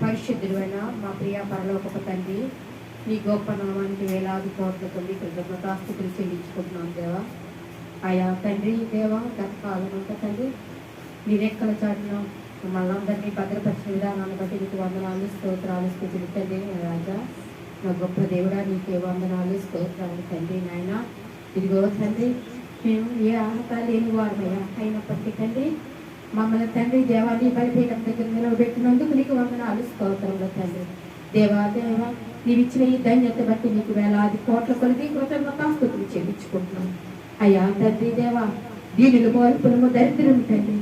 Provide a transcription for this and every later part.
పరిశుద్ధుడైన మా ప్రియ పరలోకపు తండ్రి నీ గొప్ప నామానికి వేలాది కోట్లతో తొమ్మిది కృతజ్ఞతాస్థితులు చెల్లించుకుంటున్నాం దేవా. ఆయా తండ్రి దేవా గత తండ్రి నీ రెక్కల చాటున మమ్మల్ని అందరినీ భద్రపరిచిన విధానాన్ని బట్టి నీకు వందనాలు స్తోత్రాలు స్థితులు తండ్రి రాజా నా గొప్ప దేవుడా నీకే వందనాలు స్తోత్రాలు తండ్రి నాయన. ఇదిగో తండ్రి మేము ఏ అర్హత లేని వారమయ్యా అయినప్పటికీ తండ్రి మమ్మల్ని తండ్రి దేవాన్ని బలిపీఠం దగ్గర నిలవబెట్టినందుకు నీకు వందనాలు స్తోత్రంలో తండ్రి. దేవా దేవా నీవు ఇచ్చిన ఈ ధన్యత బట్టి నీకు వేలాది కోట్ల కొలిది కృతజ్ఞతాస్తుతులు చెల్లించుకుంటున్నాం. అయ్యా తండ్రి దేవా దీనిలో మోల్పులము దరిద్రం తండ్రి.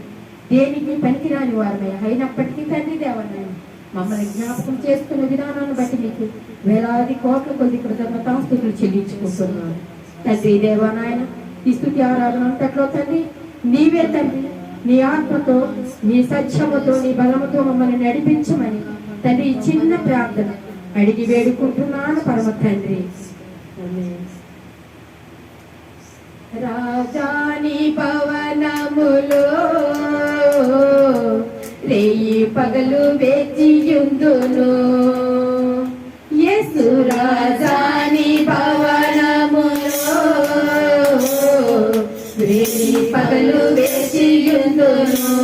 దేనికి పనికిరాని వారమయ్యా అయినప్పటికీ తండ్రి దేవనాయన మమ్మల్ని జ్ఞాపకం చేసుకున్న విధానాన్ని బట్టి నీకు వేలాది కోట్ల కొద్ది కృతజ్ఞతాస్తుతులు చెల్లించుకుంటున్నాను తండ్రి దేవానాయన ఈ స్థుతి ఆరాధన అంతట్లో తండ్రి నీవే తండ్రి. నీ ఆత్మతో నీ సత్యముతో నీ బలముతో మమ్మల్ని నడిపించమని తండ్రి చిన్న ప్రార్థన అడిగి వేడుకుంటున్నాను పరమ తండ్రి. రాజాని పవనములో రేయి పగలు వేచియుందును. యేసు రాజా పగలు వేచియుందును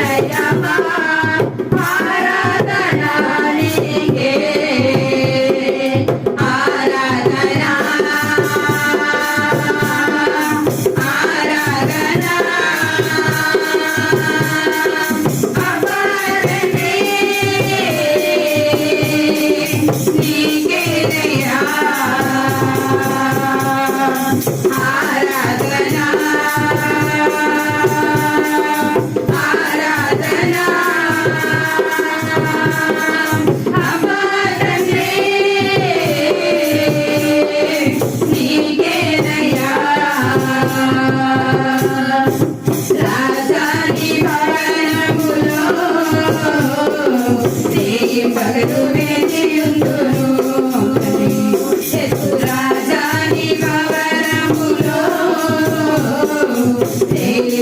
say,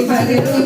పరుగు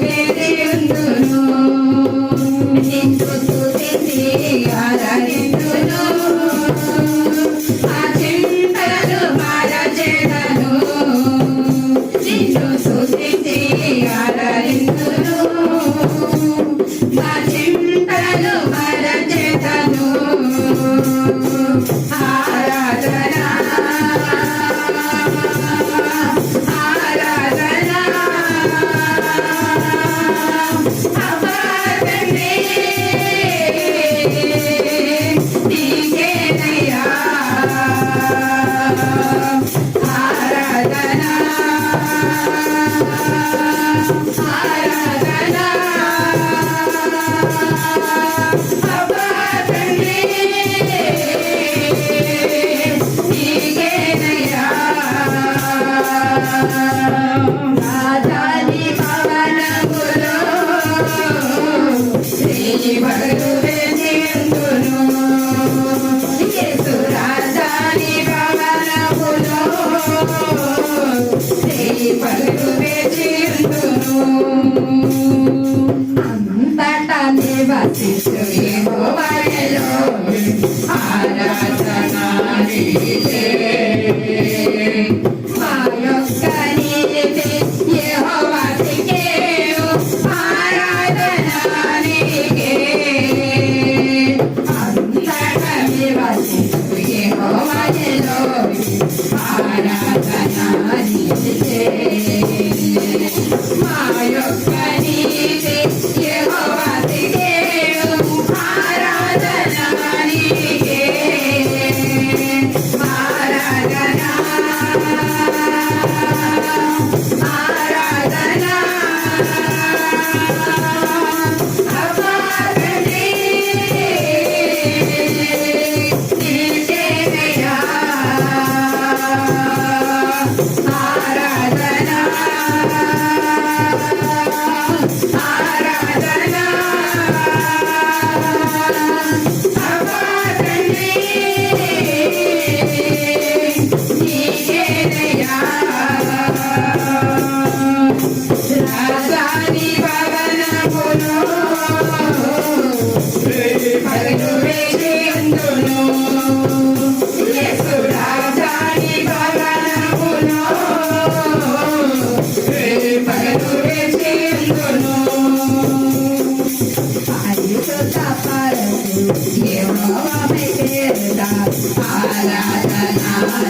ఆరాధన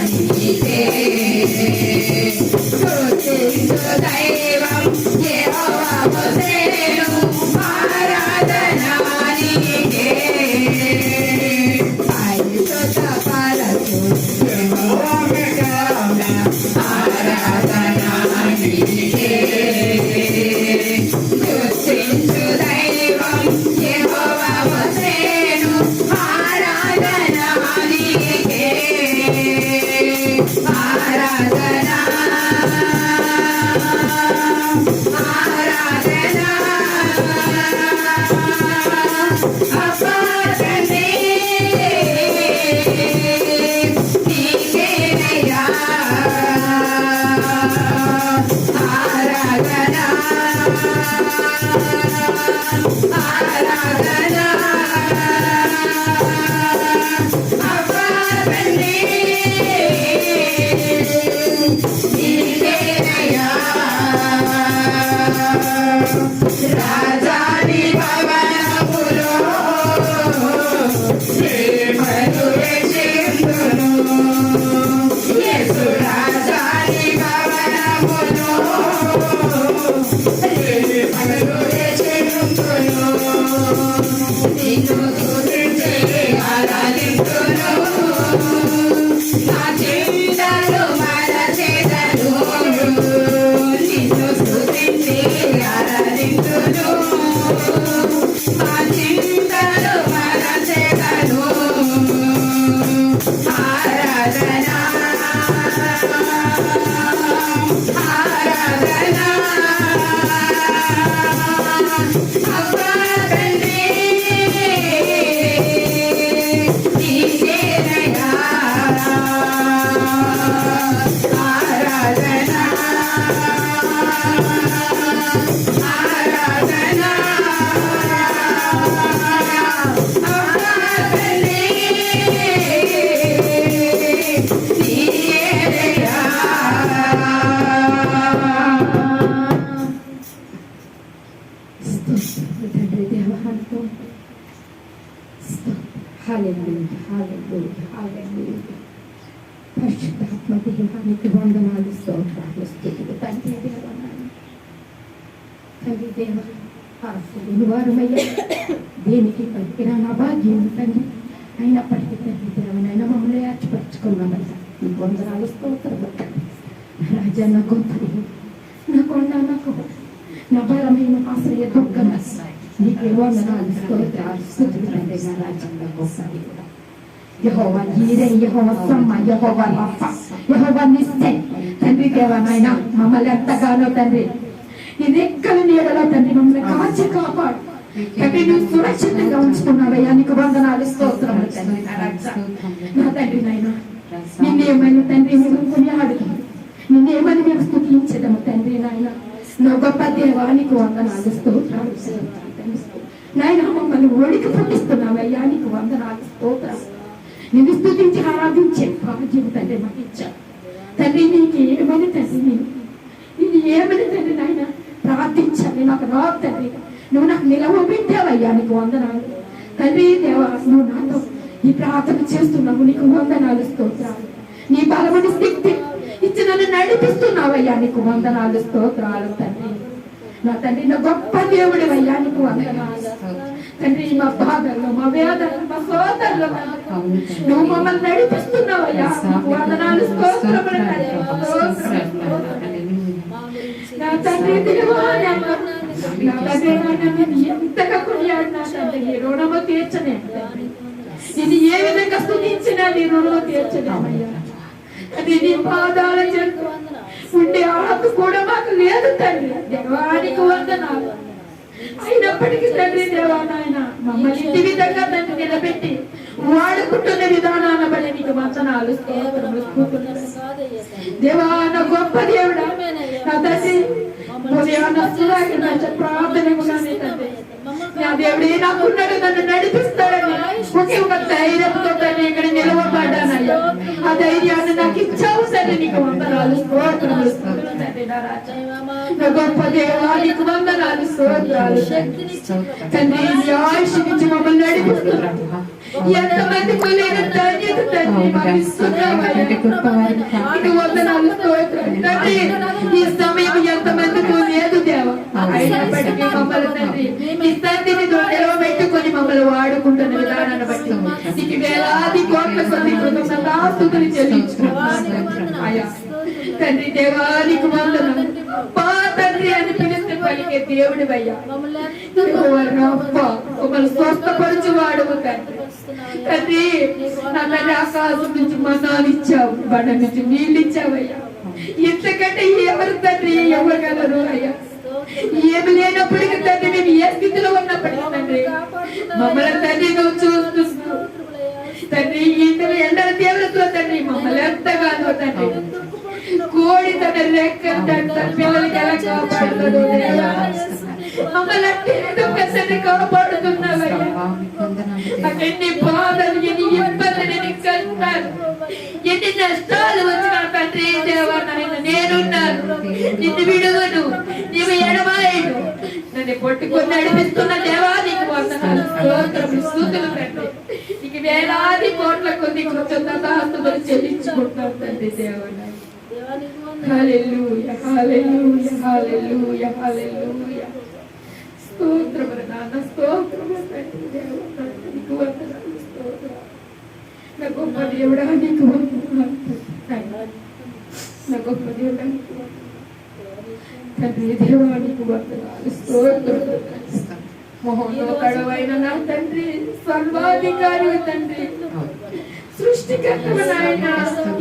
తండ్రి దేవాలతో హల్లెలూయా హల్లెలూయా హల్లెలూయా పరిశుద్ధాత్మ దేవానికి వందనాలు స్తోత్రాలు స్థుతులు. తండ్రి దేవనాన్ని తండ్రి దేవ ఆశలు వారమయ్యా. దేనికి పనికిరాని అభాగ్యం తండ్రి. అయినప్పటికీ తండ్రి దేవనైనా మమ్మల్ని ఏర్పరచుకున్నామయ్యా నీకు వందనాలు స్తోత్రాలు రాజా నా కొత్త నా కొండ నాకు నా బలమైన ఆశ్రయ దుర్గమ నీకే వందనాలు స్తోత్రాలు స్తుతులు తండ్రి నా రాజ్యంలో గొప్పది యహోవా ఈరే యహోవా సమ్మ యహోవా రఫ యహోవా నిస్తే తండ్రి దేవా నాయన మమ్మల్ని ఎంతగానో తండ్రి నీ రెక్కల నీడలో తండ్రి మమ్మల్ని కాచి కాపాడు తండ్రి నువ్వు సురక్షితంగా ఉంచుకున్నావయ్యా నీకు వందనాలు స్తోత్రములు తండ్రి నా రాజా నా తండ్రి నాయన నిన్నేమైనా తండ్రి మేము కొనియాడుతాం నిన్నేమని మేము స్థుతించదము తండ్రి నాయన నా గొప్ప దేవానికి వందనాలు స్తోత్రాలు స్తోత్రాలు నాయన మమ్మల్ని ఓడికి పుట్టిస్తున్నావయ్యా నీకు వందనాలు స్తోత్రాలు. నిన్ను స్థుతించి ఆరాధించే భాగ్యం తండ్రి మాకు ఇచ్చావు తండ్రి నీకు ఏమని తండ్రి నేను ఇది ఏమని తండ్రి నాయన? ప్రార్థించాలి నాకు రాదు తండ్రి. నువ్వు నాకు నిలవ పెట్టావయ్యా నీకు వందనాలు. తండ్రి దేవా నువ్వు నాతో ఈ ప్రార్థన చేస్తున్నావు నీకు వందనాలు స్తోత్రాలు. నీ బలమని శక్తి ఇచ్చి నన్ను నడిపిస్తున్నావయ్యా నీకు వందనాలు స్తోత్రాలు తండ్రి. నా తండ్రి నా గొప్ప దేవుడి అయ్యా నీకు తండ్రి మా బాధల్లో మా వేదనలు మా సోదరులు నువ్వు మమ్మల్ని వందనాలు స్తోత్రములు తండ్రి. స్తోత్రములు. నా తండ్రి నా తండ్రి ఎంతగా కొనియాడినా తండ్రి నీ రుణము తీర్చనే. ఇది ఏ విధంగా స్థుతించినా నీ రుణము తీర్చలేమయ్యా. అది నీ పాదాల ఉండే ఆకు కూడా మాకు లేదు తండ్రి. అయినప్పటికీ తండ్రి దేవా నాయన మమ్మల్ని ఇంటి విధంగా తండ్రి నిలబెట్టి వాడుకుంటున్న విధానాన్ని బలి నీకు వంచనాలు స్తోత్రములు దేవా నా గొప్ప దేవుడా నా తండ్రి ప్రార్థన కూడా తండ్రి. నా దేవుడే నాకున్నాడు నన్ను నడిపిస్తాడని ఒకే ఒక ధైర్యంతో తండ్రి ఇక్కడ నిలవబడ్డానయ్యా. ఆ ధైర్యాన్ని నాకు ఇచ్చావు తండ్రి నీకు వందనాలు నా గొప్ప దేవా నీకు వందనాలు స్తోత్రాలు. తండ్రి ఈ ఆయుష్ నుంచి మమ్మల్ని నడిపిస్తున్నాడు ఎంతమంది లేని ధన్యత తండ్రి మాకు ఇస్తున్నావయ్యా. నీకు వందనాలు స్తోత్రాలు. తండ్రి ఈ సమయం ఎంతమందికి లేదు దేవా. అయినప్పటికీ మమ్మల్ని తండ్రి నీ తండ్రిని నిలవబెట్టుకొని మమ్మల్ని వాడుకుంటున్న విధానాన్ని బట్టి నీకు వేలాది కోట్ల కొద్ది కృతజ్ఞతాస్తుతులు చెల్లించుకుంటున్నాను అయ్యా తండ్రి దేవానికి వందనం తండ్రి అని పిలిస్తే పలికే దేవుడి అయ్యా మమ్మల్ని స్వస్థపరచు వాడవు తండ్రి. తండ్రి నా ఆకాశం నుంచి మన్నాలు ఇచ్చావు బండ నుంచి నీళ్ళు ఇచ్చావయ్యా. ఇంతకంటే ఎవరు తండ్రి? ఇవ్వగలరు అయ్యా? ఏమి లేనప్పటికీ తండ్రి మేము ఏ స్థితిలో ఉన్నప్పటికీ తండ్రి మమ్మల్ని తండ్రి నువ్వు చూస్తున్నావు తండ్రి ఇందులో ఎండల తీవ్రతలో తండ్రి మమ్మల్ని ఎంతగానో తండ్రి. కోడి తన రెక్కలు తన పిల్లలకి ఎలా కాపాడుతుందో మమ్మల్ని అట్టి కాపాడుతున్నావయ్యా. ఎన్ని బాధలు ఎన్ని ఇబ్బందులు ఎన్ని కష్టాలు ఎన్ని నష్టాలు వచ్చిన తండ్రి దేవా నాయన నేనున్నాను. నిన్ను విడువను. నీవు ఎడ నన్ను పట్టుకొని నడిపిస్తున్న దేవా నీకు వందనాలు. స్తోత్రములు స్తుతులు తండ్రి. నీకు వేలాది కోట్ల కొద్ది కృతజ్ఞతాస్తుతులు చెల్లించుకుంటాం తండ్రి దేవుడు హల్లెలూయా హల్లెలూయా హల్లెలూయా హల్లెలూయా. స్తోత్రములు నాన్న స్తోత్రములు తండ్రి దేవా నీకు వందనాలు స్తోత్రాలు. నా గొప్ప దేవుడా నీకు వందనాలు. నా గొప్ప దేవుడా నీకు వందనాలు. తండ్రి దేవానికి నీకు వందనాలు స్తోత్రములు మహోన్నతుడవైన నా తండ్రి సర్వాధికారి తండ్రి సృష్టికర్తవ నాయన.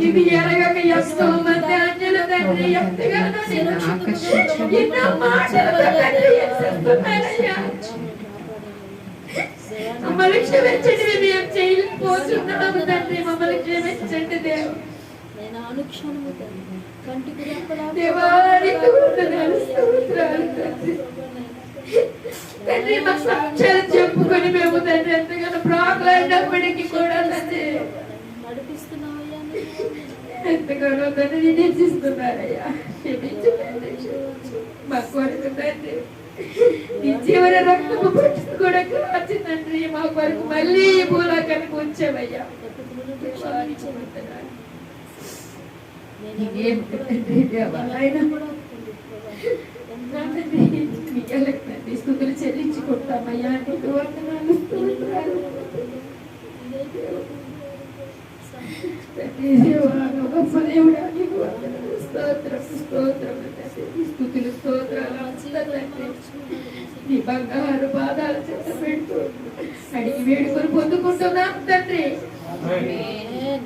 ఇది ఎరగక ఎంతో మంది అంజల తండ్రి ఎంతగానో ఎన్నో మాటలతో తండ్రి హెచ్చిస్తున్నారయ్యా. మమ్మల్ని క్షమించండి మేము చేయలేకపోతున్నాము తండ్రి. మమ్మల్ని క్షమించండి దేవుడు. నేను అనుక్షణము తండ్రి కంటికి తండ్రి. మా సాక్ష్యాలు చెప్పుకొని మేము తండ్రి ఎంతగానో ప్రాకులాడినప్పటికీ కూడా తండ్రి. నడిపిస్తున్నావయ్యా. ఎంతగానో తండ్రి క్షమించు. మా కొరకు తండ్రి. నీ జీవన రక్తము కాచి తండ్రి. మా కొరకు మళ్ళీ భూలోకానికి ఉంచావయ్యా దేవానికి వందనాలు. నీకేం తండ్రి దేవా, ఆయన నా తండ్రి మీకు తండ్రి స్థుతులు చెల్లించుకుంటామయ్యా నీకు వందనాలు స్తోత్రాలు. గొప్ప దేవుడా, నీకు వందనాలు. స్తోత్రం స్తోత్రం స్థుతులు స్తోత్రాలు. తండ్రి నీ బంగారు పాదాల చెత్త పెడుతూ అడిగి వేడుకొని పొందుకుంటున్నాం తండ్రి. ఆమేన్.